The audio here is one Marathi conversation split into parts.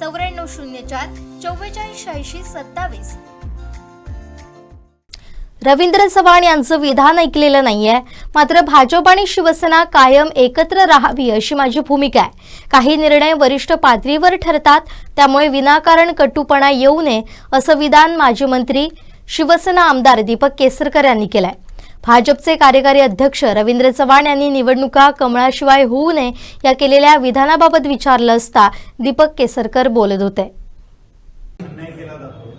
चौऱ्याण्णव शून्य चार चव्वेचाळीस शहाऐंशी सत्तावीस. रवींद्र चव्हाण यांचं विधान ऐकलेलं नाहीये. मात्र भाजप आणि शिवसेना कायम एकत्र राहावी अशी माझी भूमिका आहे. काही निर्णय वरिष्ठ पातळीवर ठरतात त्यामुळे विनाकारण कटुपणा येऊ नये असं विधान माजी मंत्री शिवसेना आमदार दीपक केसरकर यांनी केलं आहे भाजपचे कार्यकारी अध्यक्ष रवींद्र चव्हाण यांनी निवडणुका कमळाशिवाय होऊ नये या केलेल्या विधानाबाबत विचारलं असता दीपक केसरकर बोलत होते.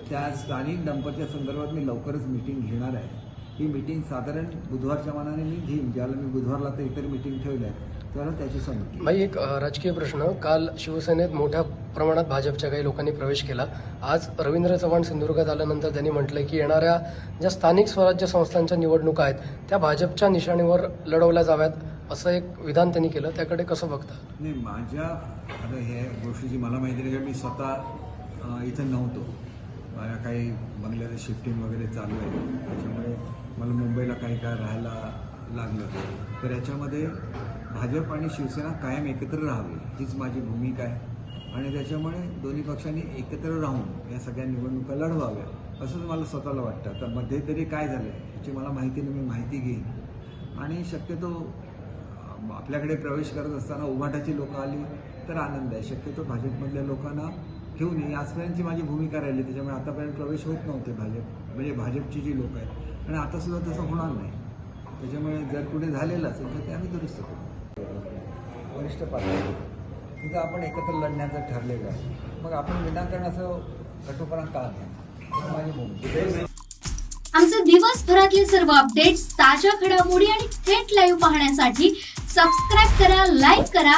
त्या स्थानिक दंपत्या संदर्भात मी लवकरच मिटिंग घेणार आहे. ही मिटिंग साधारण बुधवारच्या मानाने मी घेईन. ज्याला मी बुधवारला तर इतर मिटिंग ठेवल्या आहेत. त्याला त्याची संमती. भाई एक राजकीय प्रश्न. काल शिवसेनेत मोठ्या प्रमाणात भाजपच्या काही लोकांनी प्रवेश केला. आज रवींद्र चव्हाण सिंधुदुर्गात आल्यानंतर त्यांनी म्हटलंय की येणाऱ्या ज्या स्थानिक स्वराज्य संस्थांच्या निवडणुका आहेत त्या भाजपच्या निशाणीवर लढवल्या जाव्यात असं एक विधान त्यांनी केलं. त्याकडे कसं बघता? नाही माझ्या आता ह्या गोष्टीची मला माहिती नाही मी स्वतः इथं नव्हतो. मला काही बंगल्याचं शिफ्टिंग वगैरे चालू आहे. त्याच्यामुळे मला मुंबईला काही काळ राहायला लागलं. तर याच्यामध्ये भाजप आणि शिवसेना कायम एकत्र राहावी हीच माझी भूमिका आहे. आणि त्याच्यामुळे दोन्ही पक्षांनी एकत्र राहून या सगळ्या निवडणुका लढवाव्या असंच मला स्वतःला वाटतं. आता मध्यंतरी काय झालं आहे याची मला माहिती नाही मी माहिती घेईन. आणि शक्यतो आपल्याकडे प्रवेश करत असताना उभाटाची लोकं आली तर आनंद आहे. शक्यतो भाजपमधल्या लोकांना घेऊन ये. आजपर्यंतची माझी भूमिका राहिली. त्याच्यामुळे आतापर्यंत प्रवेश होत नव्हते भाजप. म्हणजे भाजपची जी लोक आहेत. आणि आतासुद्धा तसं होणार नाही. त्याच्यामुळे जर कुठे झालेलं असेल तर ते आम्ही दुरुस्त करू. वरिष्ठ पातळी तिथं आपण एकत्र लढण्याचं ठरलेलं आहे. मग आपण विनाकारण असं कठोपणा का घ्या माझी भूमिका. आमचे दिवसभरातले सर्व अपडेट्स ताज्या घडामोडी आणि थेट लाईव्ह पाहण्यासाठी सबस्क्राईब करा लाईक करा